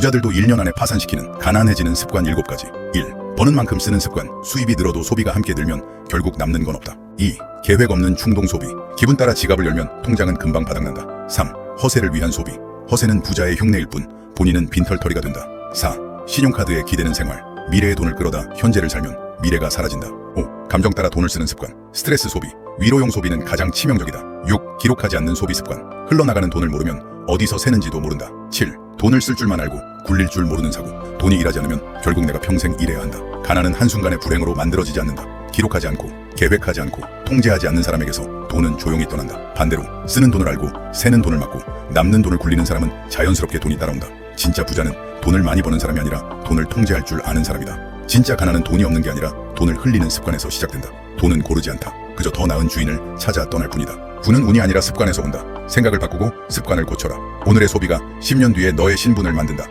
부자들도 1년 안에 파산시키는 가난해지는 습관 7가지 1. 버는 만큼 쓰는 습관 수입이 늘어도 소비가 함께 늘면 결국 남는 건 없다 2. 계획 없는 충동 소비 기분 따라 지갑을 열면 통장은 금방 바닥난다 3. 허세를 위한 소비 허세는 부자의 흉내일 뿐 본인은 빈털터리가 된다 4. 신용카드에 기대는 생활 미래의 돈을 끌어다 현재를 살면 미래가 사라진다 5. 감정 따라 돈을 쓰는 습관 스트레스 소비 위로용 소비는 가장 치명적이다 6. 기록하지 않는 소비 습관 흘러나가는 돈을 모르면 어디서 새는지도 모른다 7. 돈을 쓸 줄만 알고 굴릴 줄 모르는 사고 돈이 일하지 않으면 결국 내가 평생 일해야 한다. 가난은 한순간의 불행으로 만들어지지 않는다. 기록하지 않고 계획하지 않고 통제하지 않는 사람에게서 돈은 조용히 떠난다. 반대로 쓰는 돈을 알고 새는 돈을 막고 남는 돈을 굴리는 사람은 자연스럽게 돈이 따라온다. 진짜 부자는 돈을 많이 버는 사람이 아니라 돈을 통제할 줄 아는 사람이다. 진짜 가난은 돈이 없는 게 아니라 돈을 흘리는 습관에서 시작된다. 돈은 고르지 않다. 그저 더 나은 주인을 찾아 떠날 뿐이다. 부는 운이 아니라 습관에서 온다 생각을 바꾸고 습관을 고쳐라. 오늘의 소비가 10년 뒤에 너의 신분을 만든다